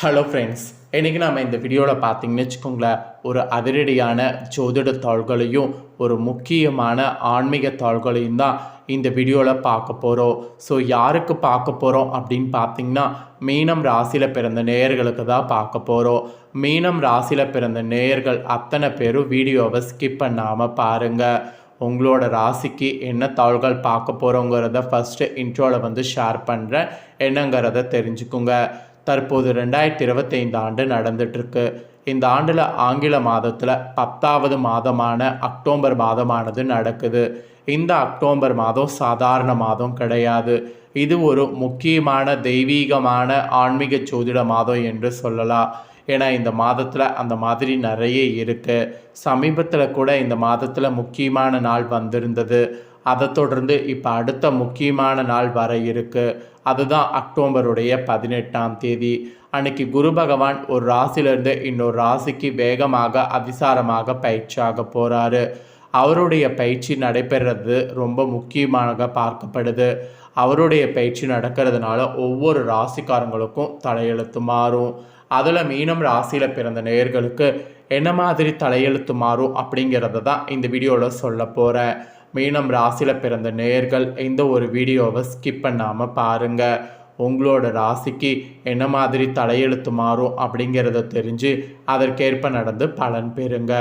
Hello friends இன்றைக்கி நம்ம இந்த வீடியோவில் பார்த்தீங்கன்னு வச்சுக்கோங்களேன் ஒரு அதிரடியான ஜோதிட தாள்களையும் ஒரு முக்கியமான ஆன்மீக தாள்களையும் தான் இந்த வீடியோவில் பார்க்க போகிறோம் ஸோ யாருக்கு பார்க்க போகிறோம் அப்படின்னு பார்த்தீங்கன்னா மீனம் ராசியில் பிறந்த நேயர்களுக்கு தான் பார்க்க போகிறோம் மீனம் ராசியில் பிறந்த நேயர்கள் அத்தனை பேரும் வீடியோவை ஸ்கிப் பண்ணாமல் பாருங்கள் உங்களோட ராசிக்கு என்ன தாள்கள் பார்க்க போகிறோங்கிறத ஃபஸ்ட்டு இன்ட்ரோவில் வந்து ஷேர் பண்ணுறேன் என்னங்கிறத தெரிஞ்சுக்குங்க. தற்போது ரெண்டாயிரத்தி இருபத்தைந்து ஆண்டு நடந்துட்டுருக்கு. இந்த ஆண்டில் ஆங்கில மாதத்தில் பத்தாவது மாதமான அக்டோபர் மாதமானது நடக்குது. இந்த அக்டோபர் மாதம் சாதாரண மாதம் கிடையாது. இது ஒரு முக்கியமான தெய்வீகமான ஆன்மீக ஜோதிட மாதம் என்று சொல்லலாம். ஏன்னா இந்த மாதத்தில் அந்த மாதிரி நிறைய இருக்குது சமீபத்தில் கூட இந்த மாதத்தில் முக்கியமான நாள் வந்திருந்தது. அதை தொடர்ந்து இப்போ அடுத்த முக்கியமான நாள் வர இருக்குது அதுதான் அக்டோபருடைய பதினெட்டாம் தேதி. அன்னைக்கு குரு பகவான் ஒரு ராசியிலிருந்து இன்னொரு ராசிக்கு வேகமாக அதிசாரமாக பயிற்சியாக போகிறாரு அவருடைய பயிற்சி நடைபெறது ரொம்ப முக்கியமாக பார்க்கப்படுது. அவருடைய பயிற்சி நடக்கிறதுனால ஒவ்வொரு ராசிக்காரங்களுக்கும் தலையெழுத்து மாறும். அதில் மீனம் ராசியில் பிறந்த நேயர்களுக்கு என்ன மாதிரி தலையெழுத்து மாறும் அப்படிங்கிறத தான் இந்த வீடியோவில் சொல்ல போகிறேன் மீனம் ராசியில் பிறந்த நேயர்கள் இந்த ஒரு வீடியோவை ஸ்கிப் பண்ணாமல் பாருங்கள் உங்களோட ராசிக்கு என்ன மாதிரி தலையெழுத்து மாறும் அப்படிங்கிறத தெரிஞ்சு அதற்கேற்ப நடந்து பலன் பெறுங்க.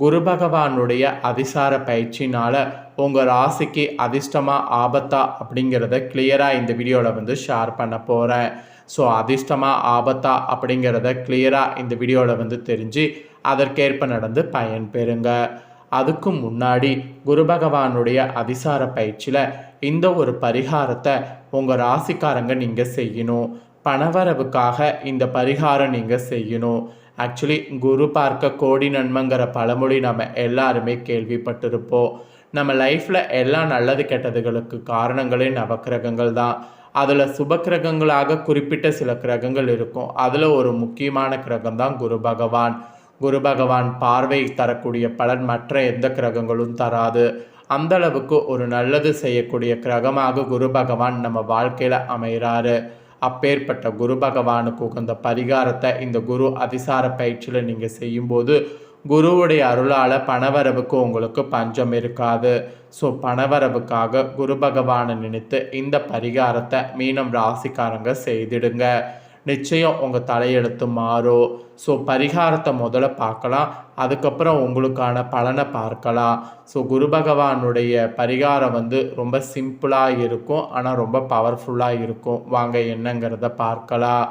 குரு பகவானுடைய அதிசார பயிற்சினால் உங்கள் ராசிக்கு அதிர்ஷ்டமாக ஆபத்தா அப்படிங்கிறத கிளியராக இந்த வீடியோவில் வந்து ஷேர் பண்ண போகிறேன் ஸோ அதிர்ஷ்டமாக ஆபத்தா அப்படிங்கிறத கிளியராக இந்த வீடியோவில் வந்து தெரிஞ்சு அதற்கேற்ப நடந்து பயன் பெறுங்க. அதுக்கும் முன்னாடி குரு பகவானுடைய அதிசார பயிற்சியில் இந்த ஒரு பரிகாரத்தை உங்கள் ராசிக்காரங்க நீங்கள் செய்யணும். பணவரவுக்காக இந்த பரிகாரம் நீங்கள் செய்யணும். ஆக்சுவலி குரு பார்க்க கோடி நன்மைங்கிற பழமொழி நம்ம எல்லாருமே கேள்விப்பட்டிருப்போம். நம்ம லைஃப்பில் எல்லா நல்லது கெட்டதுகளுக்கு காரணங்களே நவக்கிரகங்கள் தான். அதில் சுப கிரகங்களாக குறிப்பிட்ட சில கிரகங்கள் இருக்கும். அதில் ஒரு முக்கியமான கிரகம் தான் குரு பகவான். குரு பகவான் பார்வை தரக்கூடிய பலன் மற்ற எந்த கிரகங்களும் தராது. அந்த அளவுக்கு ஒரு நல்லது செய்யக்கூடிய கிரகமாக குரு பகவான் நம்ம வாழ்க்கையில் அமைகிறாரு அப்பேற்பட்ட குரு பகவானுக்கு உகந்த பரிகாரத்தை இந்த குரு அதிசார பயிற்சியில் நீங்கள் செய்யும்போது குருவுடைய அருளால் பணவரவுக்கு உங்களுக்கு பஞ்சம் இருக்காது. ஸோ பணவரவுக்காக குரு பகவானை நினைத்து இந்த பரிகாரத்தை மீனம் ராசிக்காரங்க செய்திடுங்க. நிச்சயம் உங்கள் தலையெழுத்து மாறும் ஸோ பரிகாரத்தை முதல்ல பார்க்கலாம். அதுக்கப்புறம் உங்களுக்கான பலனை பார்க்கலாம். ஸோ குரு பகவானுடைய பரிகாரம் வந்து ரொம்ப சிம்பிளாக இருக்கும். ஆனால் ரொம்ப பவர்ஃபுல்லாக இருக்கும். வாங்க என்னங்கிறத பார்க்கலாம்.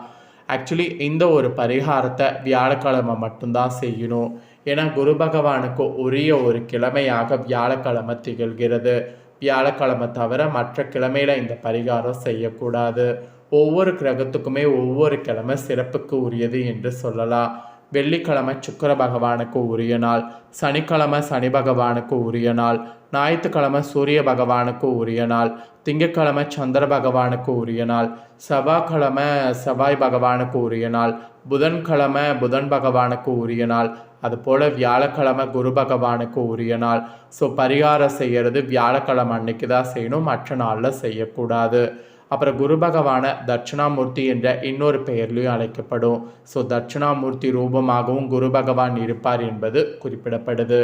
ஆக்சுவலி இந்த ஒரு பரிகாரத்தை வியாழக்கிழமை மட்டும்தான் செய்யணும். ஏன்னா குரு பகவானுக்கு உரிய ஒரு கிழமையாக வியாழக்கிழமை திகழ்கிறது. வியாழக்கிழமை தவிர மற்ற கிழமையில் இந்த பரிகாரம் செய்யக்கூடாது. ஒவ்வொரு கிரகத்துக்குமே ஒவ்வொரு கிழமை சிறப்புக்கு உரியது என்று சொல்லலாம். வெள்ளிக்கிழமை சுக்கர பகவானுக்கு உரிய நாள் சனிக்கிழமை சனி பகவானுக்கு உரிய நாள் ஞாயிற்றுக்கிழமை சூரிய பகவானுக்கு உரிய நாள் திங்கட்கிழமை சந்திர பகவானுக்கு உரிய நாள் செவ்வாய்க்கிழமை செவ்வாய் பகவானுக்கு உரிய நாள் புதன்கிழமை புதன் பகவானுக்கு உரிய நாள் அதுபோல் வியாழக்கிழமை குரு பகவானுக்கு உரிய நாள். ஸோ பரிகாரம் செய்கிறது வியாழக்கிழமை அன்னைக்கு தான் செய்யணும் மற்ற நாளில் செய்யக்கூடாது. அப்புறம் குரு பகவான தட்சிணாமூர்த்தி என்ற இன்னொரு பெயர்லையும் அழைக்கப்படும். ஸோ தட்சிணாமூர்த்தி ரூபமாகவும் குரு பகவான் இருப்பார் என்பது குறிப்பிடப்படுது.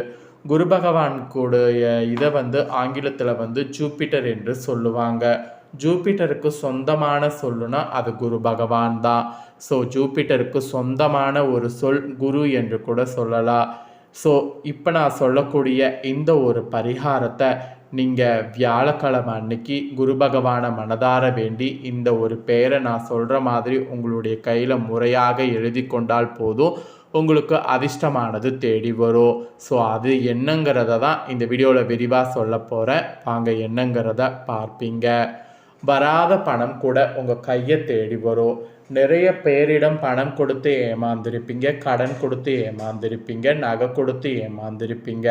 குரு பகவானுக்குடைய இதை வந்து ஆங்கிலத்தில் வந்து ஜூப்பிட்டர் என்று சொல்லுவாங்க. ஜூப்பிட்டருக்கு சொந்தமான சொல்லுனா அது குரு பகவான் தான். ஸோ ஜூப்பிட்டருக்கு சொந்தமான ஒரு சொல் குரு என்று கூட சொல்லலாம். ஸோ இப்போ நான் சொல்லக்கூடிய இந்த ஒரு பரிகாரத்தை நீங்கள் வியாழக்கிழமை அன்னைக்கு குரு பகவானை மனதார வேண்டி இந்த ஒரு பெயரை நான் சொல்கிற மாதிரி உங்களுடைய கையில் முறையாக எழுதி கொண்டால் போதும். உங்களுக்கு அதிர்ஷ்டமானது தேடி வரும். ஸோ அது என்னங்கிறத தான் இந்த வீடியோவில் விரிவாக சொல்ல போகிறேன் வாங்க என்னங்கிறத பார்ப்பீங்க. வராத பணம் கூட உங்கள் கையை தேடி வரும். நிறைய பேரிடம் பணம் கொடுத்து ஏமாந்துருப்பீங்க கடன் கொடுத்து ஏமாந்துருப்பீங்க நகை கொடுத்து ஏமாந்துருப்பீங்க.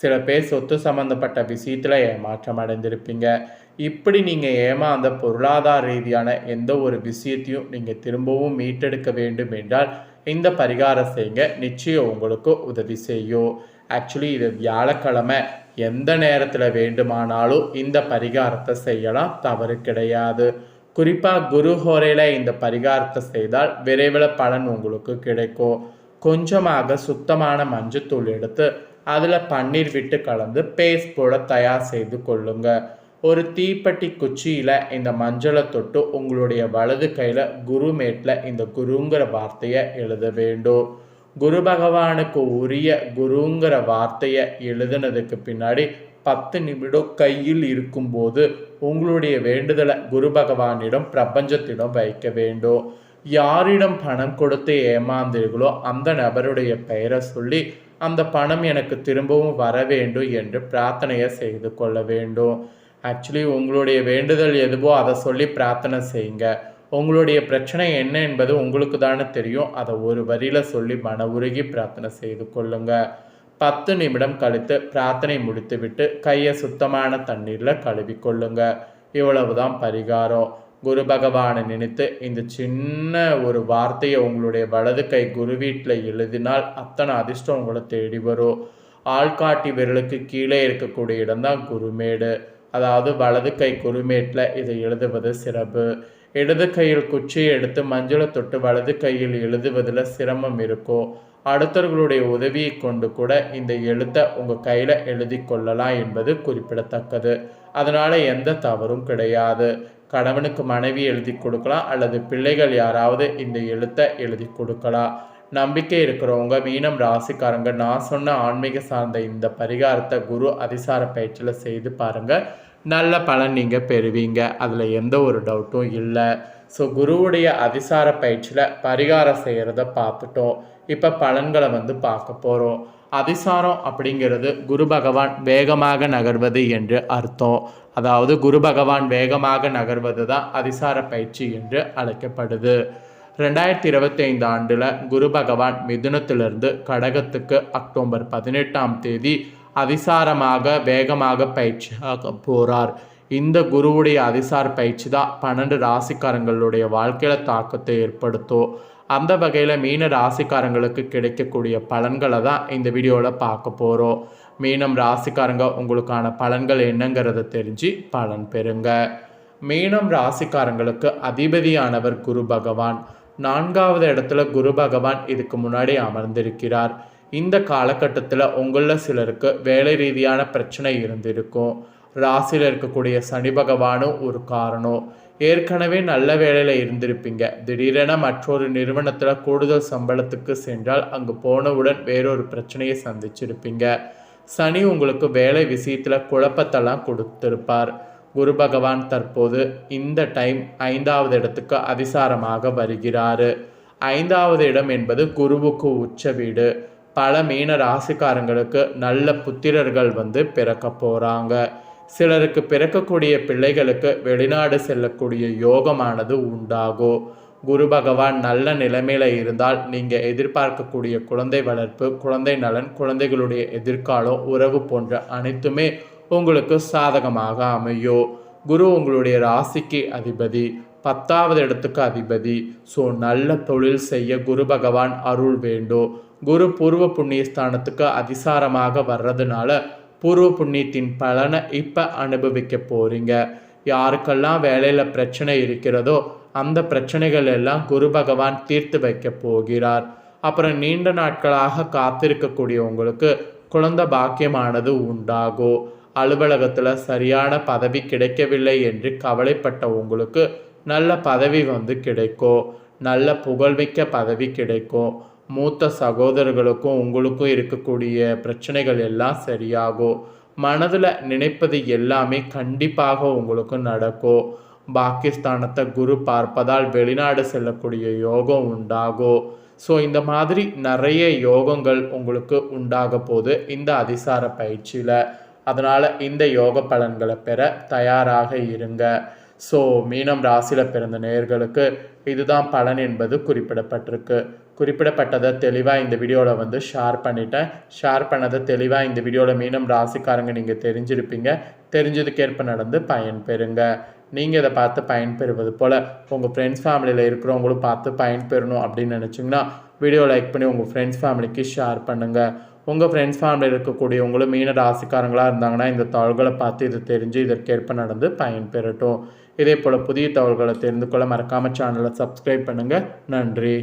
சில பேர் சொத்து சம்மந்தப்பட்ட விஷயத்தில் ஏமாற்றம் அடைந்திருப்பீங்க. இப்படி நீங்கள் ஏமாந்த பொருளாதார ரீதியான எந்த ஒரு விஷயத்தையும் நீங்கள் திரும்பவும் மீட்டெடுக்க வேண்டும் என்றால் இந்த பரிகாரம் செய்யுங்க நிச்சயம் உங்களுக்கு உதவி செய்யும். ஆக்சுவலி இது வியாழக்கிழமை. எந்த நேரத்தில் வேண்டுமானாலும் இந்த பரிகாரத்தை செய்யலாம். தவறு கிடையாது. குறிப்பாக குரு ஹோரையில் இந்த பரிகாரத்தை செய்தால் விரைவில் பலன் உங்களுக்கு கிடைக்கும். கொஞ்சமாக சுத்தமான மஞ்சத்தூள் எடுத்து அதில் பன்னீர் விட்டு கலந்து பேஸ்ட் போல தயார் செய்து கொள்ளுங்க. ஒரு தீப்பெட்டி குச்சியில் இந்த மஞ்சளை தொட்டு உங்களுடைய வலது கையில் குருமேட்டில் இந்த குருங்கிற வார்த்தையை எழுத வேண்டும். குரு பகவானுக்கு உரிய குருங்கிற வார்த்தையை எழுதுனதுக்கு பின்னாடி பத்து நிமிடம் கையில் இருக்கும்போது உங்களுடைய வேண்டுதலை குரு பகவானிடம் பிரபஞ்சத்திடம் வைக்க வேண்டும். யாரிடம் பணம் கொடுத்து ஏமாந்தீர்களோ அந்த நபருடைய பெயரை சொல்லி அந்த பணம் எனக்கு திரும்பவும் வர வேண்டும் என்று பிரார்த்தனையை செய்து கொள்ள வேண்டும். ஆக்சுவலி உங்களுடைய வேண்டுதல் எதுவோ அதை சொல்லி பிரார்த்தனை செய்யுங்க. உங்களுடைய பிரச்சனை என்ன என்பது உங்களுக்கு தானே தெரியும். அதை ஒரு வரியில் சொல்லி மன உருகி பிரார்த்தனை செய்து கொள்ளுங்க. பத்து நிமிடம் கழித்து பிரார்த்தனை முடித்துவிட்டு கையை சுத்தமான தண்ணீரில் கழுவி கொள்ளுங்க இவ்வளவுதான் பரிகாரம். குரு பகவானை நினைத்து இந்த சின்ன ஒரு வார்த்தையை உங்களுடைய வலது கை குரு வீட்டில் எழுதினால் அத்தனை அதிர்ஷ்டம் உங்களை தேடி வரும். ஆள்காட்டி விரலுக்கு கீழே இருக்கக்கூடிய இடம்தான் குருமேடு. அதாவது வலது கை குருமேட்டில் இதை எழுதுவது சிறப்பு. இடது கையில் குச்சியை எடுத்து மஞ்சளை தொட்டு வலது கையில் எழுதுவதில் சிரமம் இருக்கும் அடுத்தவர்களுடைய உதவியை கொண்டு கூட இந்த எழுத்தை உங்கள் கையில் எழுதி கொள்ளலாம் என்பது குறிப்பிடத்தக்கது. அதனால் எந்த தவறும் கிடையாது. கணவனுக்கு மனைவி எழுதி கொடுக்கலாம் அல்லது பிள்ளைகள் யாராவது இந்த எழுத்தை எழுதி கொடுக்கலாம். நம்பிக்கை இருக்கிறவங்க மீனம் ராசிக்காரங்க நான் சொன்ன ஆன்மீக சார்ந்த இந்த பரிகாரத்தை குரு அதிசார பயிற்சியில் செய்து பாருங்கள் நல்ல பலன் நீங்கள் பெறுவீங்க. அதில் எந்த ஒரு டவுட்டும் இல்லை. ஸோ குருவுடைய அதிசார பயிற்சியில் பரிகாரம் செய்கிறத பார்த்துட்டோம். இப்போ பலன்களை வந்து பார்க்க போகிறோம் அதிசாரம் அப்படிங்கிறது குரு பகவான் வேகமாக நகர்வது என்று அர்த்தம். அதாவது குரு பகவான் வேகமாக நகர்வது தான் அதிசார பயிற்சி என்று அழைக்கப்படுது. ரெண்டாயிரத்தி இருபத்தி ஐந்து ஆண்டில் குரு பகவான் மிதுனத்திலிருந்து கடகத்துக்கு அக்டோபர் பதினெட்டாம் தேதி அதிசாரமாக வேகமாக பயிற்சியாக போகிறார் இந்த குருவுடைய அதிசார பயிற்சி தான் பன்னெண்டு ராசிக்காரங்களுடைய வாழ்க்கையில் தாக்கத்தை ஏற்படுத்தும். அந்த வகையில் மீன ராசிக்காரங்களுக்கு கிடைக்கக்கூடிய பலன்களை தான் இந்த வீடியோவில் பார்க்க போகிறோம் மீனம் ராசிக்காரங்க உங்களுக்கான பலன்கள் என்னங்கிறத தெரிஞ்சு பலன் பெறுங்க. மீனம் ராசிக்காரங்களுக்கு அதிபதியானவர் குரு பகவான். நான்காவது இடத்துல குரு பகவான் இதுக்கு முன்னாடி அமர்ந்திருக்கிறார். இந்த காலகட்டத்தில் உங்களில் சிலருக்கு வேலை ரீதியான பிரச்சனை இருந்திருக்கும். ராசியில் இருக்கக்கூடிய சனி பகவானும் ஒரு காரணம். ஏற்கனவே நல்ல வேலையில் இருந்திருப்பீங்க. திடீரென மற்றொரு நிறுவனத்தில் கூடுதல் சம்பளத்துக்கு சென்றால் அங்கு போனவுடன் வேறொரு பிரச்சனையை சந்திச்சிருப்பீங்க. சனி உங்களுக்கு வேலை விஷயத்தில் குழப்பத்தெல்லாம் கொடுத்திருப்பார். குரு பகவான் தற்போது இந்த டைம் ஐந்தாவது இடத்துக்கு அதிசாரமாக வருகிறார். ஐந்தாவது இடம் என்பது குருவுக்கு உச்ச வீடு. பல மீன ராசிக்காரங்களுக்கு நல்ல புத்திரர்கள் வந்து பிறக்க போகிறாங்க சிலருக்கு பிறக்கக்கூடிய பிள்ளைகளுக்கு வெளிநாடு செல்லக்கூடிய யோகமானது உண்டாகும் குரு பகவான் நல்ல நிலைமையில் இருந்தால் நீங்கள் எதிர்பார்க்கக்கூடிய குழந்தை வளர்ப்பு குழந்தை நலன் குழந்தைகளுடைய எதிர்காலம் உறவு போன்ற அனைத்துமே உங்களுக்கு சாதகமாக அமையும் குரு உங்களுடைய ராசிக்கு அதிபதி பத்தாவது இடத்துக்கு அதிபதி. ஸோ நல்ல தொழில் செய்ய குரு பகவான் அருள் வேண்டும். குரு பூர்வ புண்ணியஸ்தானத்துக்கு அதிசாரமாக வர்றதுனால பூர்வ புண்ணியத்தின் பலனை இப்போ அனுபவிக்க போகிறீங்க யாருக்கெல்லாம் வேலையில் பிரச்சனை இருக்கிறதோ அந்த பிரச்சனைகள் எல்லாம் குரு பகவான் தீர்த்து வைக்க போகிறார். அப்புறம் நீண்ட நாட்களாக காத்திருக்கக்கூடிய உங்களுக்கு குழந்தை பாக்கியமானது உண்டாகும் அலுவலகத்தில் சரியான பதவி கிடைக்கவில்லை என்று கவலைப்பட்ட உங்களுக்கு நல்ல பதவி வந்து கிடைக்கும் நல்ல புகழ்மிக்க பதவி கிடைக்கும் மூத்த சகோதரர்களுக்கும் உங்களுக்கும் இருக்கக்கூடிய பிரச்சனைகள் எல்லாம் சரியாகும் மனதில் நினைப்பது எல்லாமே கண்டிப்பாக உங்களுக்கு நடக்கும் பாகிஸ்தானத்தை குரு பார்ப்பதால் வெளிநாடு செல்லக்கூடிய யோகம் உண்டாகும் ஸோ இந்த மாதிரி நிறைய யோகங்கள் உங்களுக்கு உண்டாக போது இந்த அதிசார பயிற்சியில். அதனால் இந்த யோக பலன்களை பெற தயாராக இருங்க. ஸோ மீனம் ராசியில் பிறந்த நேர்களுக்கு இதுதான் பலன் என்பது குறிப்பிடப்பட்டிருக்கு. குறிப்பிடப்பட்டதை தெளிவாக இந்த வீடியோவில் வந்து ஷேர் பண்ணிட்டேன். ஷேர் பண்ணதை தெளிவாக இந்த வீடியோவில் மீனம் ராசிக்காரங்க நீங்கள் தெரிஞ்சிருப்பீங்க. தெரிஞ்சதுக்கேற்ப நடந்து பயன்பெறுங்க நீங்கள் இதை பார்த்து பயன்பெறுவது போல் உங்கள் ஃப்ரெண்ட்ஸ் ஃபேமிலியில் இருக்கிறவங்களும் பார்த்து பயன்பெறணும் அப்படின்னு நினச்சிங்கன்னா வீடியோ லைக் பண்ணி உங்கள் ஃப்ரெண்ட்ஸ் ஃபேமிலிக்கு ஷேர் பண்ணுங்கள் உங்கள் ஃப்ரெண்ட்ஸ் ஃபேமிலியில் இருக்கக்கூடியவங்களும் மீன ராசிக்காரங்களாக இருந்தாங்கன்னா இந்த தகவல்களை பார்த்து இது தெரிஞ்சு இதற்கேற்ப நடந்து பயன்பெறட்டும் இதே போல் புதிய தகவல்களை தெரிந்து கொள்ள மறக்காமல் சேனலை சப்ஸ்கிரைப் பண்ணுங்கள் நன்றி.